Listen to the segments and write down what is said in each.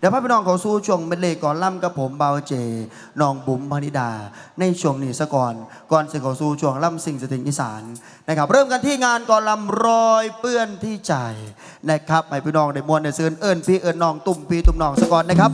เดี๋ยวพาพี่น้องเขาสู้ช่วงเมเลก่อนล่ำกับผมเบาเจน้องบุ๋มพนิดา ในช่วงนี้ซะก่อน ก่อนสิเขาสู้ช่วงล่ำสิ่งสถิงอีสานนะครับ เริ่มกันที่งานก่อนลำรอยเปื้อนที่ใจนะครับให้พี่น้องได้มวนได้เสือนเอิญพี่เอิญน้องตุ่มพี่ตุ่มน้องซะก่อนนะครับ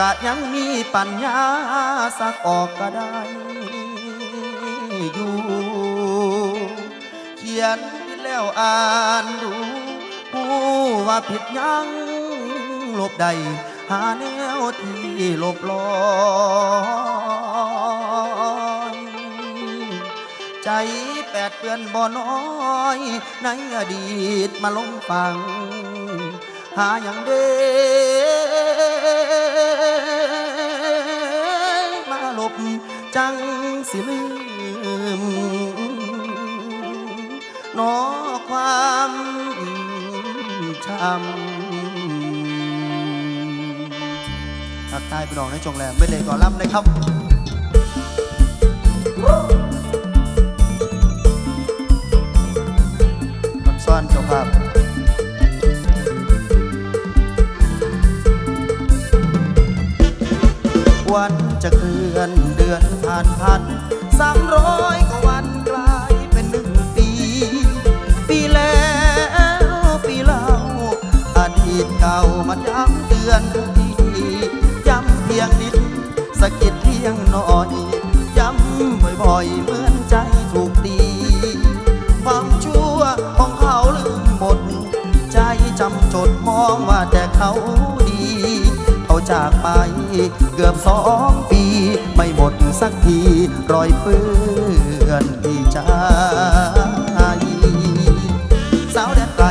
กะยังมีปัญญาสักออกก็ได้อยู่ เขียนแล้วอ่านดูผู้ว่าผิดยังลบใด หาแนวที่ลบลอยใจแปดเปื้อนบ่อน้อย ในอดีตมาลงฟัง หาอย่างเด้มาลบจังสิลืมหนอความช้ำทักทายพี่น้องในจงแรมไม่เลยก่อนล่ำนะครับมันซ่อนเจ้าภาพ วันจะเคลื่อนเดือนผ่านพันสามร้อยกว่าวันกลายเป็นหนึ่งปี ปีแล้วปีเล่าอดีตเก่ามันย้ำเตือนทุกทีย้ำเพียงนิดสะกิดเพียงหน่อยย้ำบ่อยๆเหมือนใจถูกตีความชั่วของเขาลืมหมด ใจจำจดมองว่าแต่เขาดีเขา จากไป เกือบสองปี ไม่หมดสักที รอยเปื้อนที่ใจสาวแดนไกล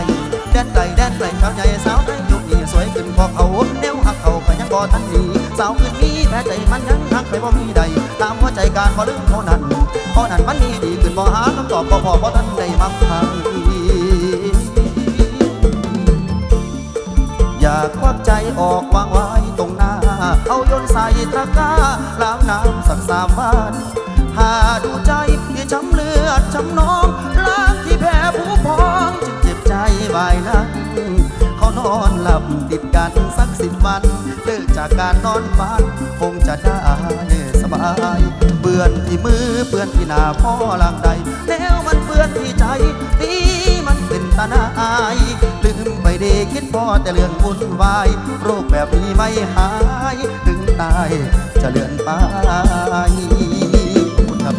แดนไกลแดนไกลสาวใหญ่สาวไทยยุคนี้สวยขึ้นกว่าเขาแนวหักเขาก็ยังบ่ทันดีสาวขึ้นนี้แพ้ใจมันยังหักไปบ่มีใด ตามหัวใจการบ่ลืมเท่านั้นเท่านั้นมันมีดีขึ้นบ่หาคำตอบบ่พอบ่ทันได้มักใครอยากควักใจออกวาง ใส่ตะกร้าล้างน้ำสักสามวันหาดูใจที่ช้ำเลือดช้ำน้องล้างที่แพ้ผู้พองจึงเจ็บใจวายนั้นเขานอนหลับติดกันสักสิบวันเลิกจากการนอนฝันคงจะได้สบายเปื้อนที่มือเปื้อนที่หน้าพ่อหลังใดแล้วมันเปื้อนที่ใจตีมันเป็นตาหนายลืมไปเดคิดพอแต่เรื่องวุ่นวายโรคแบบนี้ไม่หาย ถึงตายจะเลื่อนไปครับ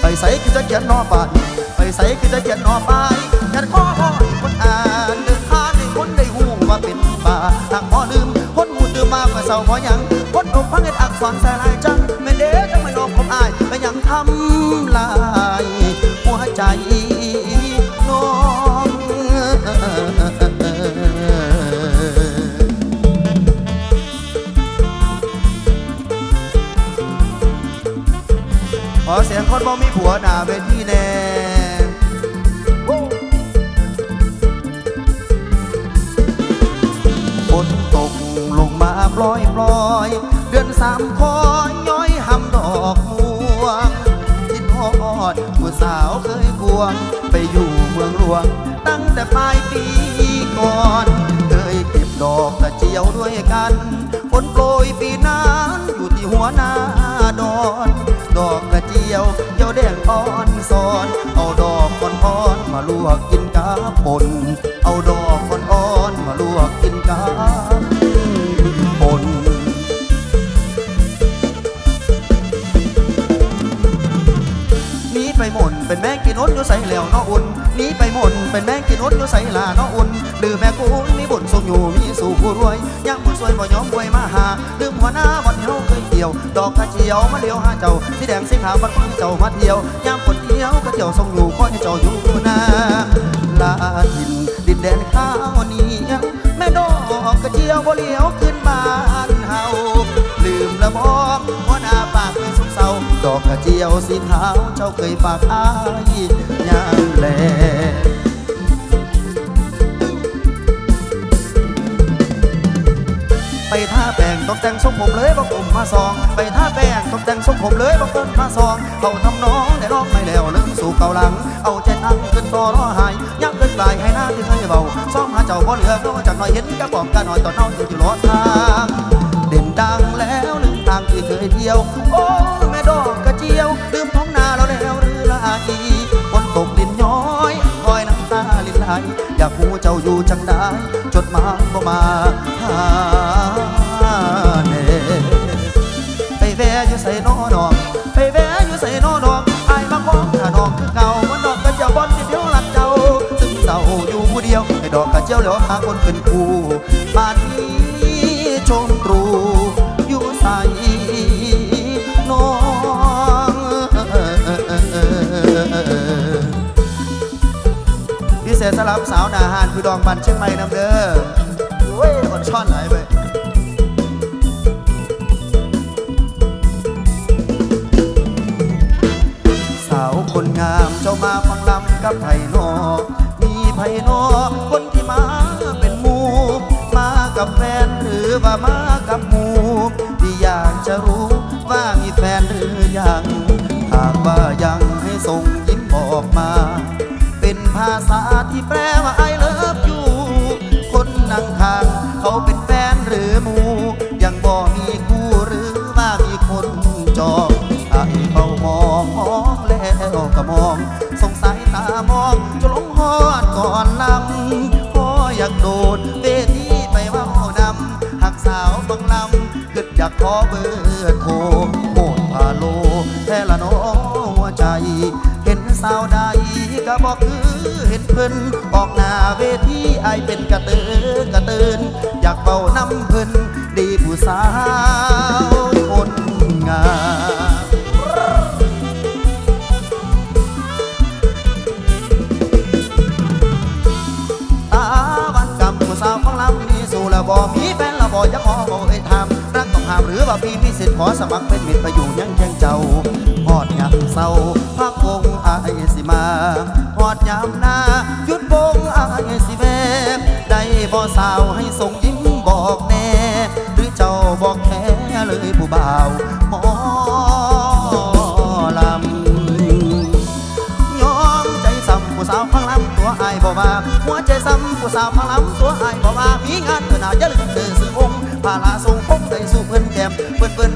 ไปใส่คือจะเขียนนอปานไปใส่คือจะเขียนนอปายแค่ข้อพ่อให้คนอ่านเดินทางให้คนได้หูว่าเป็นป่าหากพ่อลืมคนหูตื่นมากกว่าเศร้าพราะหยังคนอกพังเอ็ดอักษรใส่ลายจังแม่เด้จังไม่นอกผมอายไปยังทำลายหัวใจ คนบ่มีผัวหน้าเวทีแน่ฝนตกลงมาปล่อยปล่อย เดือนสามคอย้อยหำดอกม่วงคิดฮอดผู้สาวเคยควง ไปอยู่เมืองหลวง ตั้งแต่ปลายปีก่อน เคยเก็บดอกกระเจียวด้วยกันฝนโปรยปีนั้นอยู่ที่หัวหน้าดอน ดอกกระเจ ยวเจียวแดงอ่อนซอน เอาดอกอ่อนๆมาลวกกินกาปนเอาดอกอ่อนๆมาลวกกินกา แมงกินนดอยู่ใส่แล้วเนาะอุ่นนีไปหม่นเป็นแมงกินนดอยู่ใส่ลาเนาะอุ่นหรือแม่กูมีบุญทรงอยู่มีสู่ผู้รวยยังผู้สวยบ่ยอมรวยมาหาลืมหัวหน้าบ่อนเฮาเคยเกี่ยว ดอกกระเจียวมาเลี้ยวหาเจ้าสีแดงสีขาวบัดเจ้ามาเที่ยวยามคนเที่ยวก็เที่ยวทรงอยู่คอให้เจ้าอยู่นาลาดินดินแดนข้าวเหนียวแม่ดอกกระเจียวบ่เลี้ยวขึ้นบ้านเฮาลืมละบอก ดอกกระเจียวสีขาวเจ้าเคยฝากอายยามแลไปท่าแป้งตกแต่งทรงผมเลยบอกผมมาซอง ไปท่าแป้งตกแต่งทรงผมเลยบอกผมมาซองเขาทำน้องได้ร้องไม่แล้วลืมสู่เก่าหลัง เอาใจตั้งขึ้นต่อรอหายยักขึ้นลายให้หน้าที่เคยเบาซ่อมหาเจ้าบ่เหลือเพราะว่าจากหน่อยเห็นกระบอกกันหน่อยตอนน้องอยู่รถทางเด่นดังแล้วลืมทางที่เคยเที่ยวโอ้ จ้าอยู่จังได้จดหมายบ่มาหาเน่ไปแวะอยู่ใส่นอดองไปแวะอยู่ใส่นอดองไอ้มาของถ้าดองคือเก่ามันดอกกระเจ้าบอนที่เดียวหลังเจ้าซึ่งเศร้าอยู่ผู้เดียวไอ้ดอกกระเจียวเหลือหาคนเป็นคู่บ้าน เศษสำหรับสาวนาหานคือดองบันเชียงใหม่นำเด้อโอ้ยอดช่อนไหลไปสาวคนงามเจ้ามาฟังลำกับไผ่นอมีไผ่นอคนที่มาเป็นมูมากับแฟนหรือว่ามาำกึดอยากขอเบอร์โทรโคตรพาโลแท้ละน้อหัวใจ เห็นสาวใดก็บอกคือเห็นเพิ่นออกหน้าเวทีไอายเป็นกระเตือกระเตือนอยากเป่าน้ำเพิ่นดีผู้สาวคนงาม หรือว่าพี่มีสิทธิ์ขอสมัครเป็นมิตรไปอยู่ยังแข่งเจ้าหอดยามเศร้าพักวงอายสิมาหอดยามหน้าหยุดวงอายสิแวกได้บ่สาวให้ส่งยิ้มบอกแน่หรือเจ้าบอกแค่เลยผู้บ่าวหมอลำยอมใจซ้ำผู้สาวพังลำตัวอายบอกว่าหัวใจซ้ำผู้สาวพังลำตัวอายบอกว่ามีงานเธอหนาจะลืมเธอสื่อองค์พาลาส่งคง ได้สู่เพื่อนแก้มเพื่อน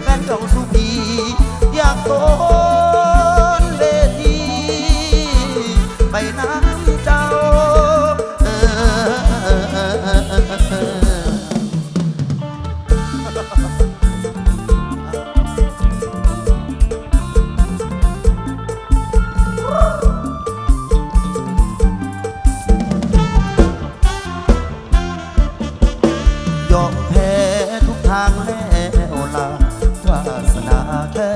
าส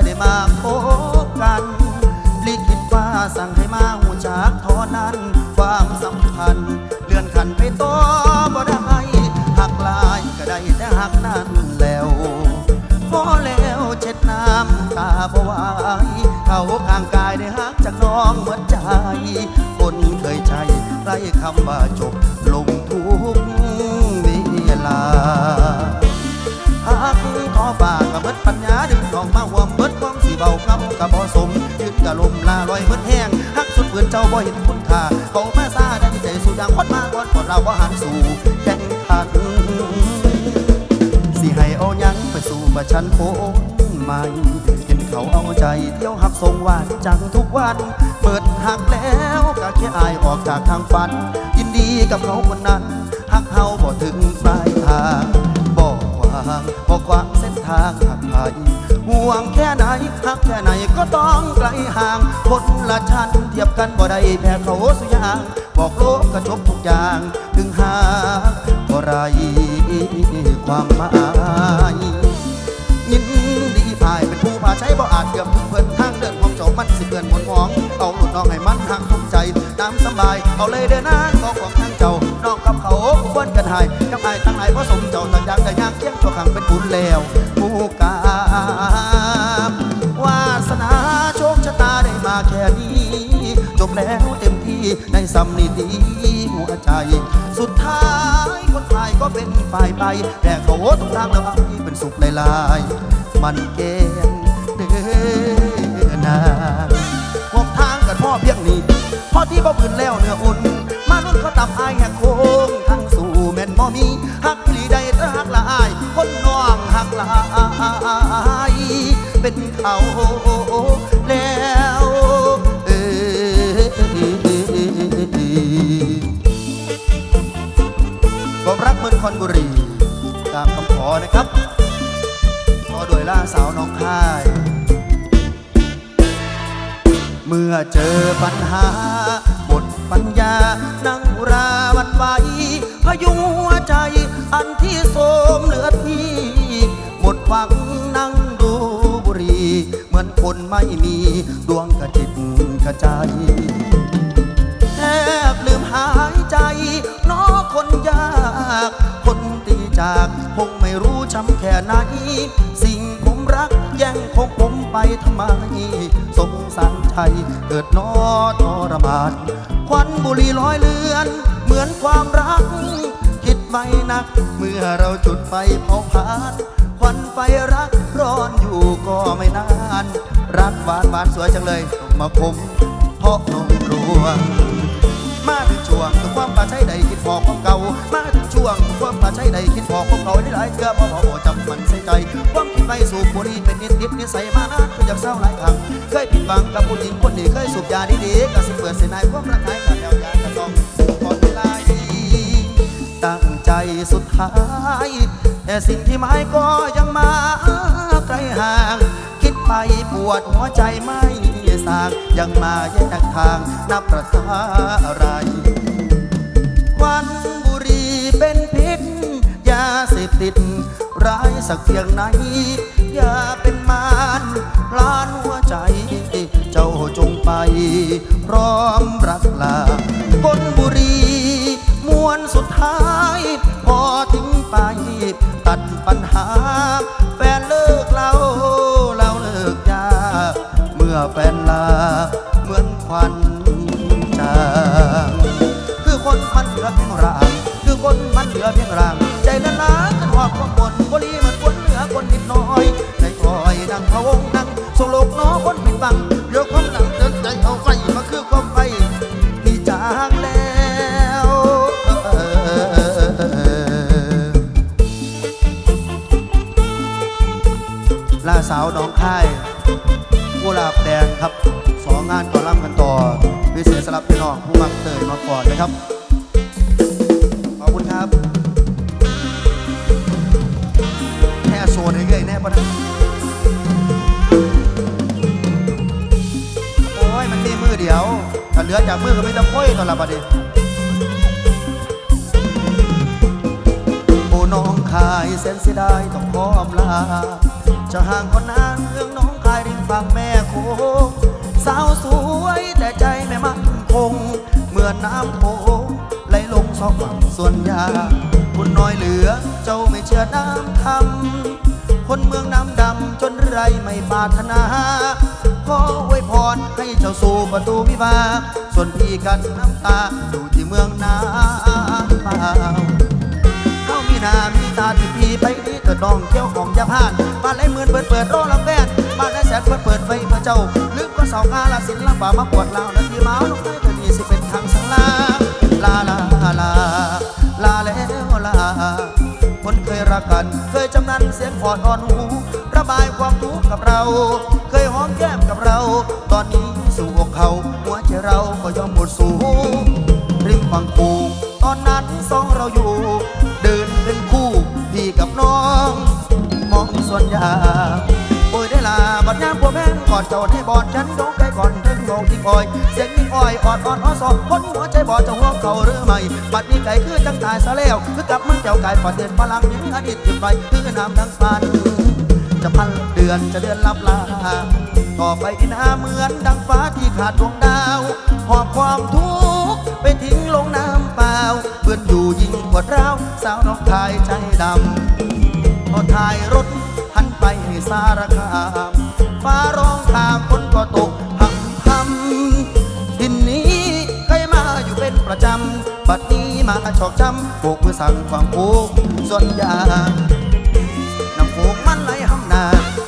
กะลมลาลอยเบิดแห้งหักสุดเปือนเจ้าบ่เห็นคุณค่าเขามาซาดังใจสู่ดังคดมาก่อนก่อนเราบ่หันสู่แข่งขันสิให้เอายังไปสู่ประชันโคนใหม่เห็นเขาเอาใจเที่ยวหักทรงวานจังทุกวัน เปิดหักแล้วก็แค่อายออกจากทางฝัน ยินดีกับเขาคนนั้นหักเฮาบ่ถึงปลายทางบอกวางบอกวางเส้นทางหักไาย ห่วงแค่ไหนหักแค่ไหนก็ต้องไกลห่าง คนละชั้นเทียบกันบ่ได้แพ้เขาสุยางบอกโลกกระจบทุกอย่าง ถึงหากบ่ไรความหมายยินดีพายเป็นผู้พาใช้บ่อาจเกือบถึงเพิ่นทางเดินของเจ้ามันสิเกินหมดมอง เอาหลุดน้องให้มันห่างทุกใจตามสบาย เอาเลยเดินหน้าของของทางเจ้าน้องกับเขาควรกันหายกับไอ้ทั้งหลายผสมเจ้าต่างอย่างแต่ยางเคียงชั่วขังเป็นบุญแล้ว แล้วเอ็มพีในสำนิดีหัวใจ สุดท้ายคนไทยก็เป็นฝ่ายไปแต่เขาตกทางแล้วไอ้เป็นสุขลายๆ มันเกณฑ์เดินหนาพบทางกันพ่อเพียงนี้พ่อที่บ่พื้นแล้วเนื้ออุ่น มานุ่นเขาตับอายแหกโค้งทางสู่แม่นบ่มีหักหลีใดแต่หักละอาย คนน้องหักละอายเป็นเขา ผมรักเมืองคอนบุรี ตามคำขอนะครับขอโดยล่าสาวน้องค่าย เมื่อเจอปัญหาหมดปัญญา นั่งราวันไหวพยุงหัวใจ อันที่โสมเหลือที่ หมดหวังนั่งดูบุรี เหมือนคนไม่มีดวงกระจิตกระใจ จากคงไม่รู้ช้ำแค่ไหน สิ่งผมรักแย่งของผมไปทำไม สงสารใจเกิดนอทรมานควันบุหรี่ลอยเลือน เหมือนความรัก คิดไม่นัก เมื่อเราจุดไฟเผาผลาญควันไฟรักร้อนอยู่ก็ไม่นาน รักหวานหวานสวยจังเลยมาคมเพราะนมรวง มาถึงช่วงถึงความป่าใช้ใดคิดพอของเก่า มาถึงช่วงถึงความป่าใช้ใดคิดพอของเก่าได้หลายเกือพอพอจำมันใส่ใจ ความคิดไปสู่บุรีเป็นนิดนิดนิสัยมานานคือจากเศร้าหลายครั้งเคยผิดหวังกับผู้หญิงคนนี้เคยสูบยาดีๆกับสิเปิดเสนายความรักหายกันแล้วยาก็ต้องก่อนเวลาดีตั้งใจสุดท้าย แต่สิ่งที่หมายก็ยังมาไกลห่าง คิดไปปวดหัวใจไม่ สางยังมาแยกทางนับประสาอะไรควันบุรีเป็นพิษยาเสพติด ร้ายสักเพียงไหน อย่าเป็นมารพลานหัวใจ เจ้าจงไป พร้อมรักลาคนบุรีมวนสุดท้าย พอทิ้งไป ตัดปัญหาแฟ บความบนบุรีมันควรเหลือคนนิดน้อยใจคอยนั่งพะวงนั่งส่งโลกน้อคนผิดบังเดี๋ยวความหลังเดินใจเอาไฟมาคือความไฟที่จางแล้วล่าสาวน้องค่ายกุหลาบแดงครับสองงานก่อล่ำกันต่อพิเศษสำหรับพี่น้องผู้มักเตยมาก่อนนะครับขอบคุณครับ นเรื่อยๆแน่ปะนะโอ้ย มันมีมือเดียว ถ้าเหลือจากมือก็ไม่ต้องค่อยตอนละประเดี๋ยวโอ้น้องคายเส้นเสียดายต้องพร้อมลาจะห่างคนนานเรื่องน้องคายริมฝั่งแม่โคงสาวสวยแต่ใจไม่มั่นคง เหมือนน้ำโขงไหลลงสองฝั่งส่วนยาคุณน้อยเหลือเจ้าไม่เชื่อน้ำคำ คนเมืองน้ำดำจนไรไม่ปรารถนา ขออวยพรให้เจ้าสู่ประตูวิวา ส่วนพี่กันน้ำตาอยู่ที่เมืองน้ำเปล่าเขามีหนามีตาที่พี่ไปนี่เถิดน้องเที่ยวของยาพานบ้านไรหมื่นเปิดเปิดโรลังแบนบ้านไรแสนเปิดเปิดไฟเพื่อเจ้าลืมก็เสากาลาสินลำบากมาปวดลาวนาทีเมาลูกเอ้ยเธอนี่สิเป็นทางสังลาลาลาลา รักกัน เคยจำนันเสียงอ่อนอ่อนหู ระบายความทุกข์กับเรา เคยหอมแก้มกับเรา ตอนนี้สู่อกเขา หัวใจเราก็ยอมหมดสูงริมฝั่งคูตอนนั้นสองเราอยู่ เดินเป็นคู่พี่กับน้อง มองส่วนยาโอ้ยได้ลาบัดยามผัวแม่งกอดเจ้าให้บอดฉันยกใกล้ก่อน ที่คอยเสียงยิ่งอ้อยออดออดอ้อสองคนหัวใจบอดจะห่วงเขาหรือไม่บัดนี้ไก่คือจังตายซะแล้วคือกลับมืองเจ้าไก่ปอดเตือนพลังยังอดีตถึงไปคือน้ำดังฟันจะพันเดือนจะเดือนลับลาต่อไปที่นาเหมือนดังฟ้าที่ขาดดวงดาวหอบความทุกข์ไปทิ้งลงน้ำเปล่าเพื่อนอยู่ยิ่งปวดร้าวสาวน้องคายใจดำพอถ่ายรถหันไปให้สารคามฟ้าร้องข่าฝนก็ตกัดนี้มาชอกช้ำปลูกมือสั่งความผูกส่วนยาน้ำโขงมันไหลหำนา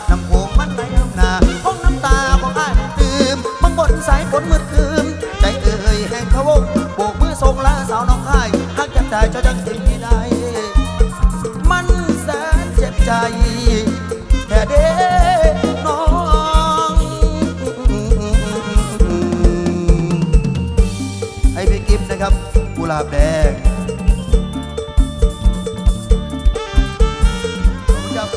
น้ำโขงมันไหลหำนาห้องน้ำตาของอ้ายตื่มบางบนสายฝนมืดคืมใจเอ่ยแห่งพะวงโบกมือส่งลาสาวน้องค่ายหักจับใจเจ้าจังสิ่งใดมันแสนเจ็บใจ ลาแดงขอบคุณครับ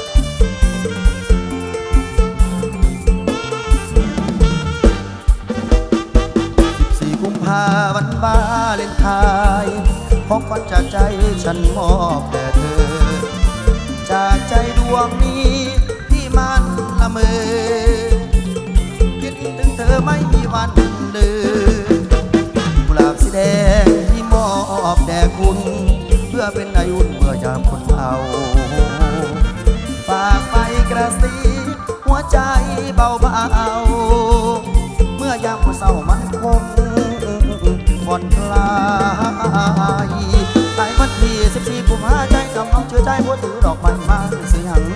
สี่กุมภาวันวาเลนไทน์ของขวัญจากใจฉันมอบแด่เธอ จากใจดวงนี้ที่มันละเมอคิดถึงเธอไม่มีวัน พื่อเป็นอายุนเมื่อยามคนเอาฝากไปกระซีหัวใจเบาเบาเมื่อยามคนเศร้ามันคงผ่อนคลายตายวันที่สิบสี่กุมภาใจกำลังเชื่อใจหัวถือดอกไม้มาเสียงคิดบางครั้ง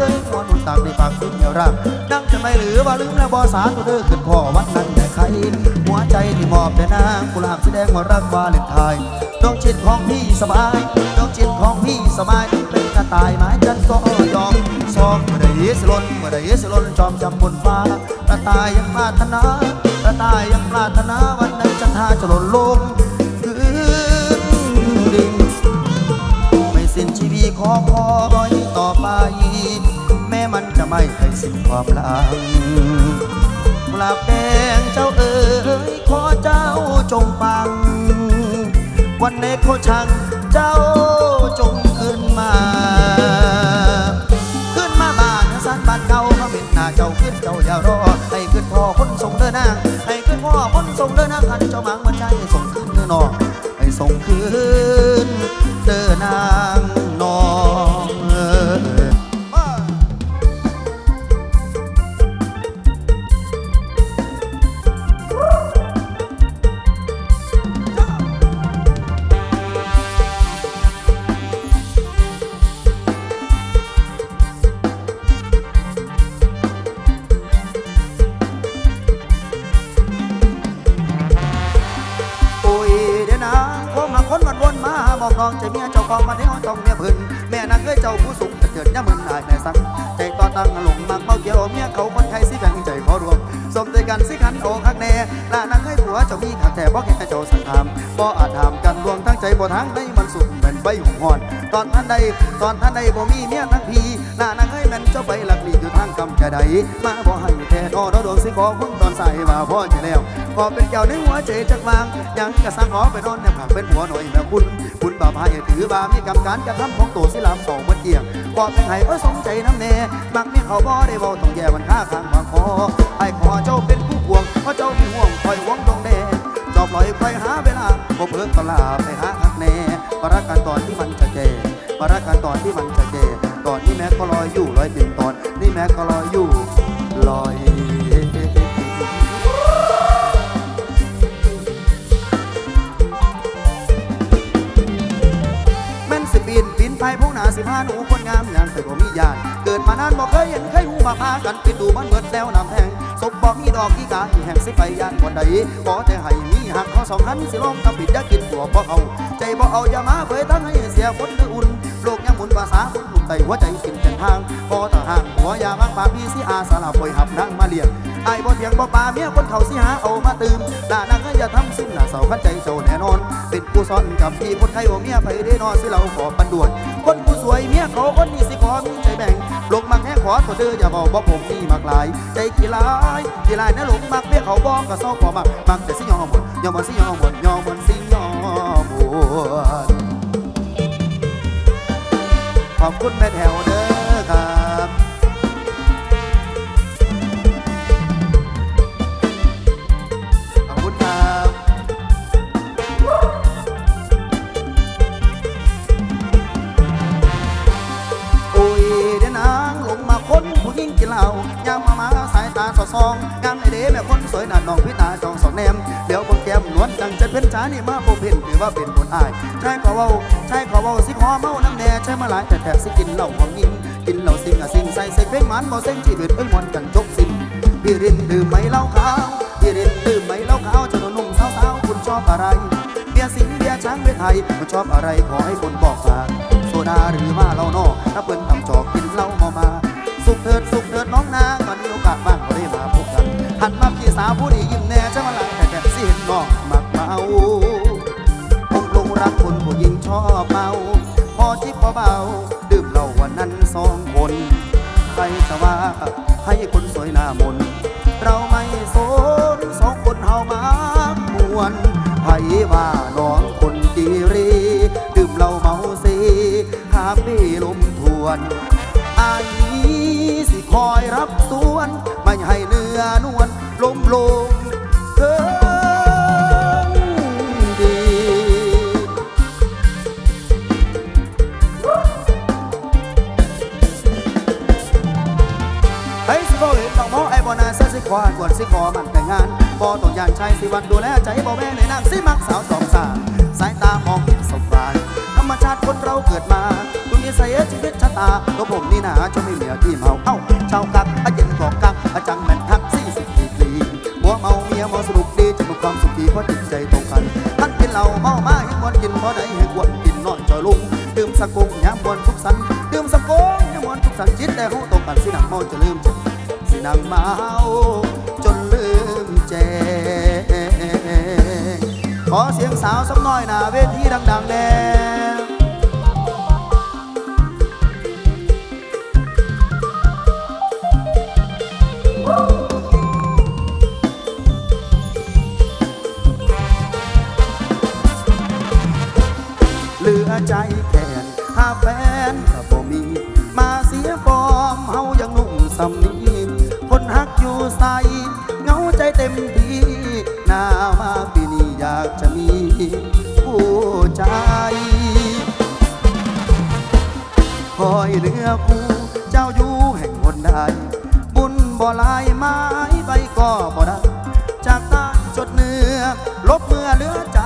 นั่งคุยกันเคยมวนต่างในปากขึ้นเหนียวรักนั่งจะไม่หรือว่าลืมแล้วบอสาตัวเด้อขึ้นพ่อวันนั้นแต่ใครหัวใจที่มอบแด่นางกุหลาบสีแดงมารักวาเลนไทน์ดวงจิตของพี่สบายดวงจิตของพี่สบายเป็นกระต่ายไม้จันก็ยอมซองเมื่อใดสลนเมื่อใดสลนจอมจำบนฟ้ากระต่ายยังปรารถนากระต่ายยังปรารถนาวันไหนจันทาจะหล่นลงามหลังกลาบแดงเจ้าเอ๋ยขอเจ้าจงฟัง วันในโคช่างเจ้าจงขึ้นมา ขึ้นมาบ้านสันบ้านเก่ามาเป็นหน้าเจ้าขึ้นเจ้าอย่ารอ ให้ขึ้นพ่อคนส่งเดินนาง ให้ขึ้นพ่อคนส่งเดินนางคันเจ้ามังมันใจส่งขึ้นเดินนองให้ส่งขึ้น องใจเมียเจ้าของมาที่ห้องต้องเมียพื้นแม่นางเคยเจ้าผู้สูงจะเกิดย่ามึนนายในสังใจต่อตั้งหลงมักเมาเกี่ยวเมียเขาคนไทยสิแบ่งใจขอรวมสมใจกันสิขันโอคักแน่ลานางให้ผัวเจ้ามีขักแต่บ่แค่เจ้าสังคามบ่อาจถามกันรวงทั้งใจบ่ทางได้มันสุดเหมือนใบหุ่งหอน ตอนท่านใดตอนท่านใดบ่มีเมียทั้งพีลานางให้แม่นเจ้าไปหลักลีอยู่ทางกำจะใดมาบ่ให้แท้นอดวงสิขอคุณตอนใส่มาพ่อจะแล้วขอเป็นเจ้าในหัวใจจักวางยังกระสังขอไปนอนในผักเป็นหัวหน่อยแม่คุณ บาพายถือบามีกรรมการกระทำของตัวสิลามต่อมาเกี่ยงขอเป็นไห้เอ้ยสมใจน้ำแน่บักเมียเขาบ่ได้บ่ต้องแย่วันข้าข้างบางคอไอ้ขอเจ้าเป็นผู้ห่วงเพราะเจ้ามีห่วงคอยหวงดวงแดงจอบลอยคอยหาเวลาบ่เพิ่งก็ลาไปหาหักแน่ปรักกันตอนที่มันจะแก่ปรักกันตอนที่มันจะแก่ตอนนี้แม่ก็ลอยอยู่ลอยถึงตอน นี่แม่ก็ลอยอยู่ลอย สิพาหนูคนงามอย่างแต่บ่มีญาติเกิดมานานบ่เคยเห็นเคยหูมาพากันไปดูมันเบิดแล้วน้ำแพงศพบ่มีดอกกีกาอีแห่งสิไปย่านวันใดขอแต่ให้มีหักเขาสองหันสิลองทำผิดอยากินตัวบ่เอาใจบ่เอาอย่ามาเผยทั้งให้เสียคนดื้ออุ่นโลกยังหมุนภาษาคนหนุ่มไตหัวใจกินเป็นทางพอทหารหัวยามังปาพี่สิอาสาลาปล่อยหับนางมาเลี้ยงไอ้บ่เถียงบ่ปาเมียคนเขาสิหาเอามาตื่มด่านางก็อ ย่าทำสิ้นหน้าเสาขันใจโจแน่นอนเป็นผู้ซ่อนกับพี่คนไทยโอเมียไปได้นอนสิเราขอปันด่วนคนผู้สวยเมียเขาคนนี้สิขอมีใจแบ่งลงมักแห้ขอตัวเด้ออย่าเบาบ่ผมนี่มักหลาย ใจขี้ลายขี้ลายนะหลงมักเมียเขาบอกก็เศร้าขอมักมักแต่สิยอมหมดยอมหมดสิยอมหมดยอมหมดสิยอมหมดขอบคุณแม่แถวเด้อ คนผู้งกินเหล้ายามมามาสายตาสอดส่องงามไอเด้แม่คนสวยหน้าน้องพี่ตาจองสองแนมเดี๋ยวบนแก้มนวลดังจะเป็นจ้านี่มาผมเห็นถือว่าเป็นคนอายใช่ขอเว้าใช่ขอเว้าสิขอเมาน้ำแน่ใช่มาหลายแต่แต่สิกินเหล้าของยิงกินเหล้าสิ่งอะสิ่งใส่ใส่เพลงมันบ่เส้นชีวิตเอ้ยมอนกันจกสิ้นพี่รินดื่มไหมเหล้าขาวพี่รินดื่มไหมเหล้าขาวเจ้าหนุ่มสาวๆคุณชอบอะไรเบียร์สิงเบียร์ช้างเบียร์ไทยคุณชอบอะไรขอให้คนบอกมาโซดาหรือว่าเหล้านอกถ้าเปิ้นทำจอกกินเหล้าเมามา สุขเถิดสุขเถิดน้องนางตอนนี้โอกาสบ้างเราได้มาพบกัน หันมาพี่สาวผู้ดียิ้มแน่จะมาลังแต่แต่สิเห็นน้องมักเมาคงลงรักคนผู้หญิงชอบเมา พอจิบพอเบา ดื่มเหล้าวันนั้นสองคนใครจะว่า สิวันดูแลใจบ่แม่ในนางสิมักสาวสองสามสายตามองคิดสบายธรรมชาติคนเราเกิดมาคุณนิสัยชีวิตชะตาตัวผมนี่นะจะไม่เหมียที่เมาเอ้าชาวกักอาเย็นกอกกักอาจังแม่นทักสี่สิบดีกรีหัวเมาเมียมาสนุกดีจะมีความสุขดีเพราะจิตใจตรงกันท่านกินเหล้าเมามาให้มวนกินเพราะใดให้กวนกินน้อยจอยลุงดื่มสักุงยามบวนสุขสันต์ดื่มสักุงยามบวนสุขสันจิตแต่หูตรงกันสิหนักเมาจะลืมจิตสินังเมา ขอเสียงสาวสักหน่อยน้าเวทีดังๆแน่เหลือใจแค่นหาแฟนก็บ่มี มาเสียฟอร์มเฮายังหนุ่มสำนีคนฮักอยู่ใส เหงาใจเต็มที่หน้ามาปีนี้ อยากจะมีผู้ใจ คอยเหลือคู่เจ้าอยู่แห่งคนใด บุญบ่ลายไม้ใบก็บ่ได้จากใต้จดเหนือลบเมื่อเหลือใจ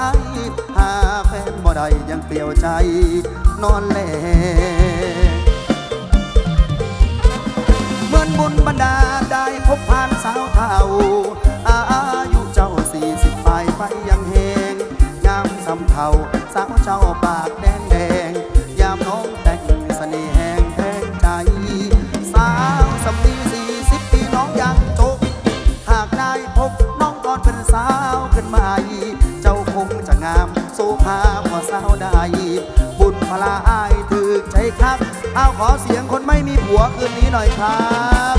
หาแฟนบ่ได้ยังเปลี่ยวใจ นอนแลเหมือนบุญบรรดาได้พบผ่านสาวเท่า สาวเจ้าปากแดงแดงยามน้องแต่งเสน่ห์แหงแทงใจ สาวสำนีสี่สิบปีน้องยังจบ หากได้พบน้องก่อนเป็นสาวขึ้นมาอีเจ้าคงจะงามโซภาพกว่าสาวใดบุญพลาอายถือใจคักเอาขอเสียงคนไม่มีผัวคืนนี้หน่อยครับ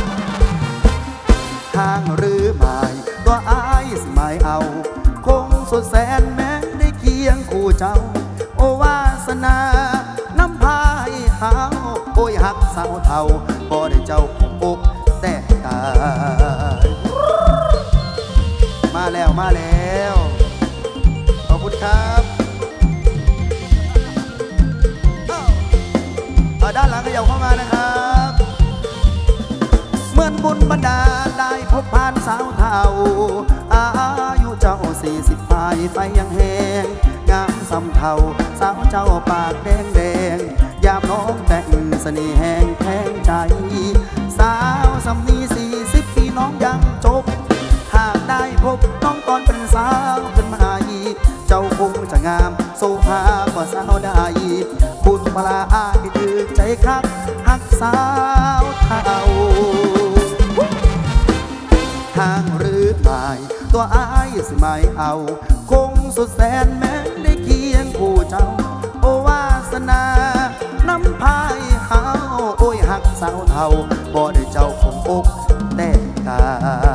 ทางหรือไม่ตัวอายสิไม่เอา คงสุดแสนแม่ เจ้า โอวาสนาน้ำพายหาวโอ้ยหักสาวเทาบ่ได้เจ้าคงอกแต่ตาย มาแล้วมาแล้ว ขอบคุณครับเอ้าด้านหลังขยับเข้ามานะครับ เหมือนบุญบันดา บผ่านสาวเท่า อายุเจ้าสี่สิบปลายไฟยังแหงงามสำเทาสาวเจ้าปากแดงแดงยามน้องแต่งเสน่ห์แหงแทงใจ สาวสำนีสี่สิบปีน้องยังจบ หากได้พบน้องตอนเป็นสาวขึ้นมาอีกเจ้าคงจะงามโซภากว่าสาวได้บุญพลาอายถือใจคักหักสาวเท่าางหรือตาย ตัวอายสิไม่เอา คงสุดแสนแม้ได้เคียงผู้เจ้า โอวาสนา น้ำพายเฮาโอ้ยหักสาวเทาบ่ได้เจ้าคงอกแต่ตา